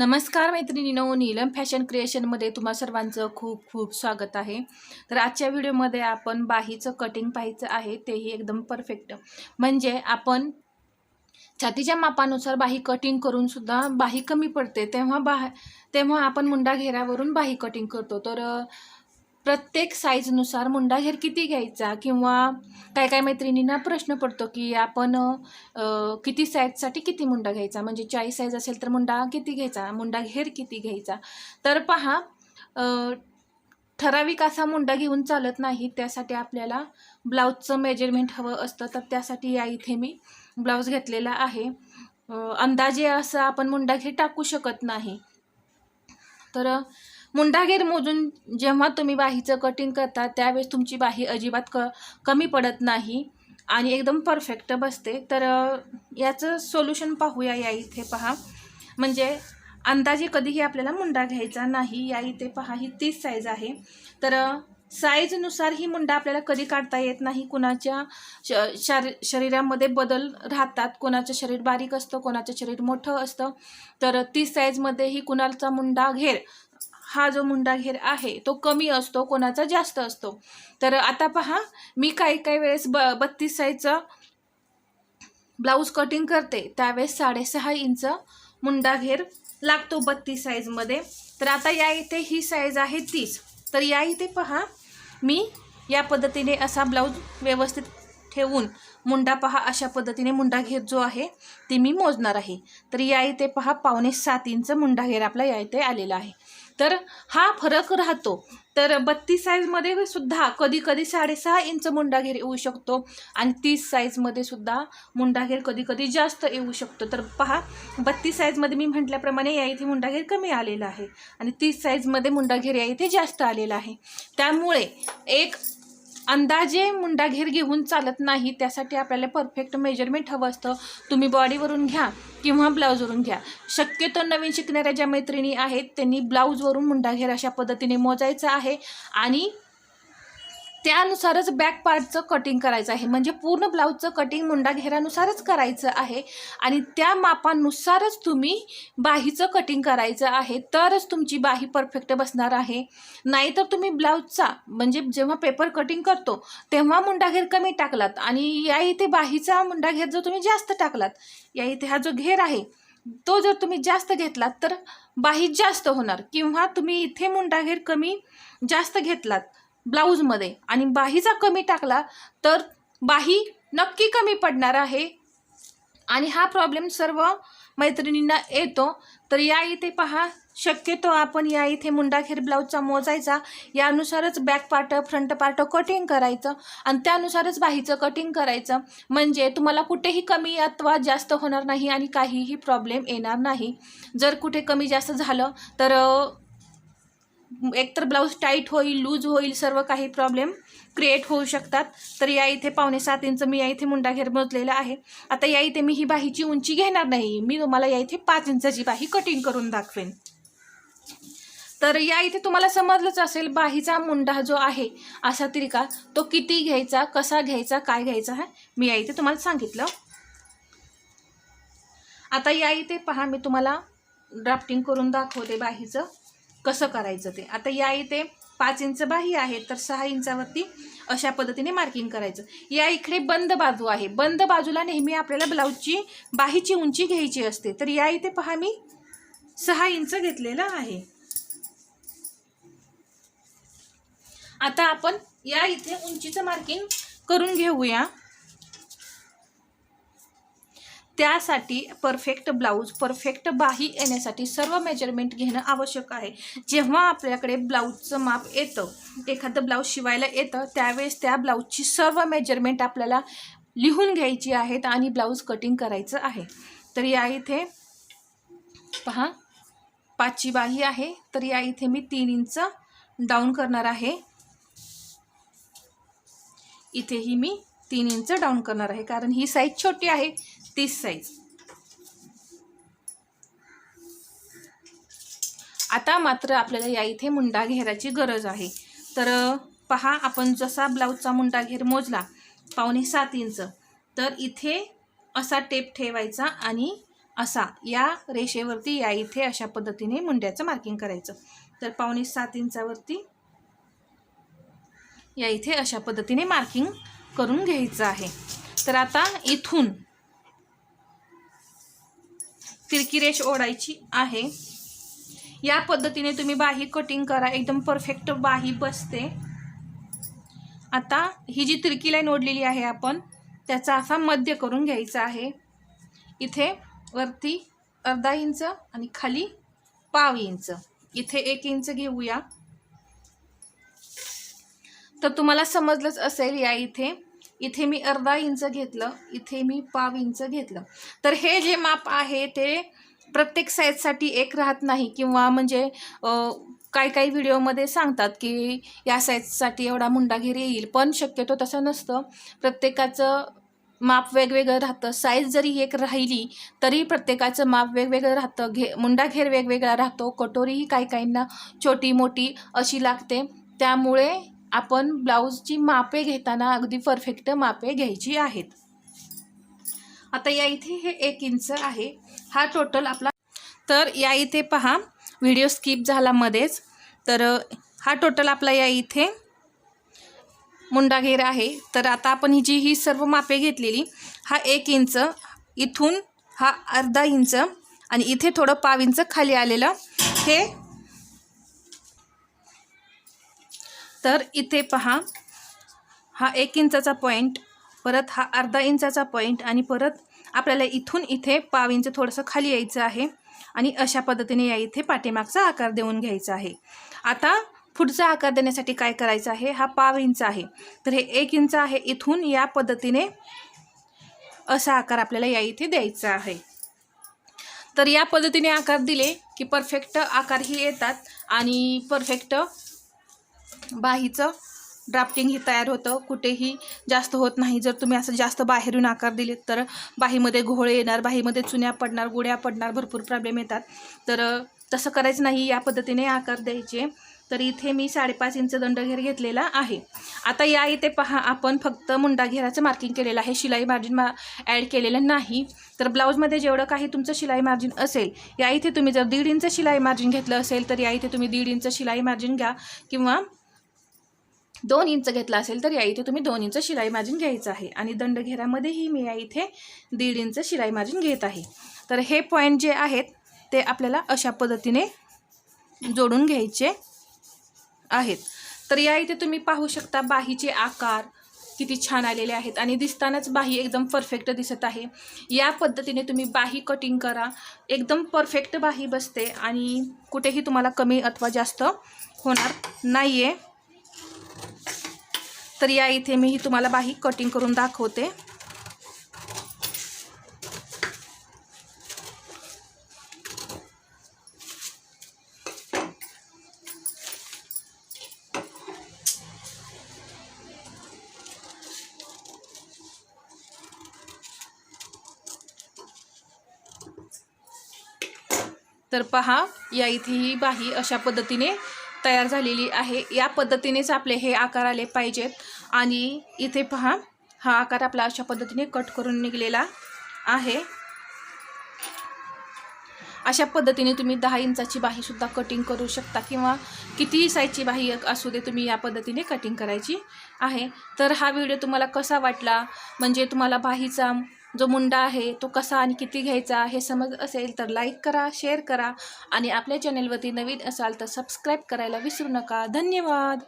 नमस्कार मैत्रिणीनो नीलम फॅशन क्रिएशनमध्ये तुम्हा सर्वांचं खूप खूप स्वागत आहे. तर आजच्या व्हिडिओमध्ये आपण बाहीचं कटिंग पाहायचं आहे तेही एकदम परफेक्ट म्हणजे आपण छातीच्या मापानुसार बाही कटिंग करून सुद्धा बाही कमी पडते तेव्हा बा तेव्हा आपण मुंडा घेरावरून बाही कटिंग करतो. तर प्रत्येक साईजनुसार मुंडा घेर किती घ्यायचा? किंवा काय काय मैत्रिणींना प्रश्न पडतो की आपण किती साईजसाठी किती मुंडा घ्यायचा? म्हणजे चाळीस साईज असेल तर मुंडा किती घ्यायचा? मुंडा घेर किती घ्यायचा? तर पहा ठराविक असा मुंडा घेऊन चालत नाही. त्यासाठी आपल्याला ब्लाऊजचं मेजरमेंट हवं असतं. तर त्यासाठी या इथे मी ब्लाऊज घेतलेला आहे. अंदाजे असं आपण मुंडा घे टाकू शकत नाही. तर मुंडागेर मोजून जेव्हा तुम्ही बाहीचं कटिंग करता त्यावेळेस तुमची बाही अजिबात क कमी पडत नाही आणि एकदम परफेक्ट बसते. तर याचं सोल्युशन पाहूया या इथे पहा. म्हणजे अंदाजे कधीही आपल्याला मुंडा घ्यायचा नाही या इथे पहा ही तीस साईज आहे. तर साईजनुसार ही मुंडा आपल्याला कधी काढता येत नाही कुणाच्या श शरी शरीरामध्ये बदल राहतात कोणाचं शरीर बारीक असतं कोणाचं शरीर मोठं असतं. तर तीस साईजमध्येही कुणाचा मुंडा घेर हा जो मुंडाघेर आहे तो कमी असतो कोणाचा जास्त असतो. तर आता पहा मी काही काही वेळेस ब बत्तीस साईजचं ब्लाऊज कटिंग करते. त्यावेळेस साडेसहा इंच मुंडाघेर लागतो बत्तीस साईजमध्ये तर आता या इथे ही साईज आहे तीस. तर या इथे पहा मी या पद्धतीने असा ब्लाऊज व्यवस्थित ठेवून मुंडा पहा अशा पद्धतीने मुंडाघेर जो आहे ते मी मोजणार आहे. तर या इथे पहा पावणे सात इंच मुंडाघेर आपला या इथे आलेला आहे. तर हा फरक राहतो. तर बत्तीस साईजमध्ये सुद्धा कधी कधी साडेसहा इंच मुंडाघेर येऊ शकतो आणि तीस साईजमध्ये सुद्धा मुंडाघेर कधी कधी जास्त येऊ शकतो. तर पहा बत्तीस साईजमध्ये मी म्हटल्याप्रमाणे या इथे मुंडाघेर कमी आलेला आहे आणि तीस साईजमध्ये मुंडाघेर या इथे जास्त आलेला आहे. त्यामुळे एक अंदाजे मुंडाघेर घेऊन चालत नाही त्यासाठी आपल्याला परफेक्ट मेजरमेंट हवं असतं. तुम्ही बॉडीवरून घ्या किंवा ब्लाऊजवरून घ्या. शक्यतो नवीन शिकणाऱ्या ज्या मैत्रिणी आहेत त्यांनी ब्लाऊजवरून मुंडाघेर अशा पद्धतीने मोजायचं आहे. आणि त्यानुसारच बॅक पार्टचं कटिंग करायचं आहे. म्हणजे पूर्ण ब्लाऊजचं कटिंग मुंडा घेरानुसारच करायचं आहे. आणि त्या मापानुसारच तुम्ही बाहीचं कटिंग करायचं आहे. तरच तुमची बाही परफेक्ट बसणार आहे. नाहीतर तुम्ही ब्लाऊजचा म्हणजे जेव्हा पेपर कटिंग करतो तेव्हा मुंडाघेर कमी टाकलात. आणि या इथे बाहीचा मुंडाघेर जर तुम्ही जास्त टाकलात या इथे हा जो घेर आहे तो जर तुम्ही जास्त घेतलात तर बाही जास्त होणार. किंवा तुम्ही इथे मुंडाघेर कमी जास्त घेतलात ब्लाऊजमध्ये. आणि बाहीचा कमी टाकला तर बाही नक्की कमी पडणार आहे. आणि हा प्रॉब्लेम सर्व मैत्रिणींना येतो. तर या इथे पहा शक्यतो आपण या इथे मुंडाखेर ब्लाऊजचा मोजायचा. यानुसारच back part front part cutting करायचं. आणि त्यानुसारच बाहीचं कटिंग करायचं. म्हणजे तुम्हाला कुठेही कमी अथवा जास्त होणार नाही आणि काहीही प्रॉब्लेम येणार नाही. जर कुठे कमी जास्त झालं तर एकतर ब्लाऊज टाईट होईल लूज होईल सर्व काही प्रॉब्लेम क्रिएट होऊ शकतात. तर या इथे पावणे सात इंच मी या इथे मुंडा घेर मोजलेला आहे. आता या इथे मी ही बाहीची उंची घेणार नाही. मी तुम्हाला या इथे पाच इंचाची बाही कटिंग करून दाखवेन. तर या इथे तुम्हाला समजलंच असेल बाहीचा मुंडा जो आहे असा तिरका तो किती घ्यायचा कसा घ्यायचा काय घ्यायचा आहे मी या इथे तुम्हाला सांगितलं. आता या इथे पहा मी तुम्हाला ड्राफ्टिंग करून दाखवते बाहीचं. कसं करायचं ते? आता या इथे पाच इंच बाही आहे तर सहा इंचावरती अशा पद्धतीने मार्किंग करायचं. या इकडे बंद बाजू आहे. बंद बाजूला नेहमी आपल्याला ब्लाऊजची बाहीची उंची घ्यायची असते. तर या इथे पहा मी सहा इंच घेतलेलं आहे. आता आपण या इथे उंचीचं मार्किंग करून घेऊया. त्यासाठी परफेक्ट ब्लाऊज परफेक्ट बाही येण्यासाठी सर्व मेजरमेंट घेणं आवश्यक आहे. जेव्हा आपल्याकडे ब्लाऊजचं माप येतं एखादं ब्लाऊज शिवायला येतं त्यावेळेस त्या ब्लाऊजची सर्व मेजरमेंट आपल्याला लिहून घ्यायची आहेत आणि ब्लाऊज कटिंग करायचं आहे. तर या इथे पहा पाचची बाही आहे. तर या इथे मी तीन इंच डाऊन करणार आहे. इथेही मी तीन इंच डाऊन करणार आहे. कारण ही साईज छोटी आहे. तीस साईज आता मात्र आपल्याला या इथे मुंडा घेराची गरज आहे. तर पहा आपण जसा ब्लाऊजचा मुंडा घेर मोजला पावणे सात इंच. तर इथे असा टेप ठेवायचा आणि असा या रेषेवरती या इथे अशा पद्धतीने मुंड्याचं मार्किंग करायचं. तर पावणे सात इंचावरती या इथे अशा पद्धतीने मार्किंग करून घ्यायचं आहे. तर आता इथून तिरकी रेष ओढायची आहे. या पद्धतीने तुम्ही बाही कटिंग करा. एकदम परफेक्ट बाही बसते. आता ही जी तिरकी लाईन ओढलेली आहे आपण त्याचा असा मध्य करून घ्यायचा आहे. इथे वरती अर्धा इंच आणि खाली पाव इंच. इथे एक इंच घेऊया. तर तुम्हाला समजलंच असेल या इथे इथे मी अर्धा इंच घेतलं इथे मी पाव इंच घेतलं. तर हे जे माप आहे ते प्रत्येक साईजसाठी एक राहत नाही किंवा म्हणजे काही काही व्हिडिओमध्ये सांगतात की या साईजसाठी एवढा मुंडाघेर येईल पण शक्यतो तसं नसतं. प्रत्येकाचं माप वेगवेगळं राहतं. साईज जरी एक राहिली तरी प्रत्येकाचं माप वेगवेगळं राहतं. घे मुंडाघेर वेगवेगळा राहतो. कटोरीही काही काहींना छोटी मोठी अशी लागते. त्यामुळे आपण ब्लाऊजची मापे घेताना अगदी परफेक्ट मापे घ्यायची आहेत. आता या इथे हे एक इंच आहे. हा टोटल आपला तर या इथे पहा व्हिडिओ स्किप झाला मध्येच. तर हा टोटल आपला या इथे मुंडाघेर आहे. तर आता आपण ही जी ही सर्व मापे घेतलेली हा एक इंच इथून हा अर्धा इंच आणि इथे थोडं पाव इंच खाली आलेलं. हे तर इथे पहा हा एक इंचाचा पॉईंट परत हा अर्धा इंचाचा पॉईंट आणि परत आपल्याला इथून इथे पाव इंच थोडंसं खाली यायचं आहे आणि अशा पद्धतीने या इथे पाठीमागचा आकार देऊन घ्यायचा आहे. आता पुढचा आकार देण्यासाठी काय करायचं आहे? हा पाव इंच आहे. तर हे एक इंच आहे. इथून या पद्धतीने असा आकार आपल्याला या इथे द्यायचा आहे. तर या पद्धतीने आकार दिले की परफेक्ट आकारही येतात आणि परफेक्ट बाहीचं ड्राफ्टिंग हे तयार होतं. कुठेही जास्त होत नाही. जर तुम्ही असं जास्त बाहेरून आकार दिलेत तर बाहीमध्ये घोळे येणार बाहीमध्ये चुन्या पडणार गुड्या पडणार भरपूर प्रॉब्लेम येतात. तर तसं करायचं नाही. या पद्धतीने आकार द्यायचे. तर इथे मी साडेपाच इंच दंडघेर घेतलेला आहे. आता या इथे पहा आपण फक्त मुंडाघेराचं मार्किंग केलेलं आहे. शिलाई मार्जिन मा ॲड केलेलं नाही. तर ब्लाऊजमध्ये जेवढं काही तुमचं शिलाई मार्जिन असेल या इथे तुम्ही जर दीड इंच शिलाई मार्जिन घेतलं असेल तर या इथे तुम्ही दीड इंच शिलाई मार्जिन घ्या किंवा दोन इंच घेतला असेल तर या इथे तुम्ही दोन इंच शिलाई मार्जिन घ्यायचं आहे. आणि दंडघेरामध्येही मी या इथे दीड इंच शिलाई मार्जिन घेत आहे. तर हे पॉईंट जे आहेत ते आपल्याला अशा पद्धतीने जोडून घ्यायचे आहेत. तर या इथे तुम्ही पाहू शकता बाहीचे आकार किती छान आलेले आहेत. आणि दिसतानाच बाही एकदम परफेक्ट दिसत आहे. या पद्धतीने तुम्ही बाही कटिंग करा. एकदम परफेक्ट बाही बसते आणि कुठेही तुम्हाला कमी अथवा जास्त होणार नाही आहे तर या इथे मी ही तुम्हाला बाही कटिंग करून दाखवते. तर पहा या इथे ही बाही अशा पद्धतीने तयार झालेली आहे. या पद्धतीनेच आपले हे आकार आले पाहिजेत. आणि इथे पहा हा आकार आपला अशा पद्धतीने कट करून निघलेला आहे. अशा पद्धतीने तुम्ही दहा इंचाची बाहीसुद्धा कटिंग करू शकता किंवा कितीही साईजची बाही असू दे तुम्ही या पद्धतीने कटिंग करायची आहे. तर हा व्हिडिओ तुम्हाला कसा वाटला? म्हणजे तुम्हाला बाहीचा जो मुंडा आहे तो कसा आणि किती घ्यायचा हे समज असेल तर लाईक करा शेअर करा आणि आपल्या चॅनेलवरती नवीन असाल तर सबस्क्राईब करायला विसरू नका. धन्यवाद!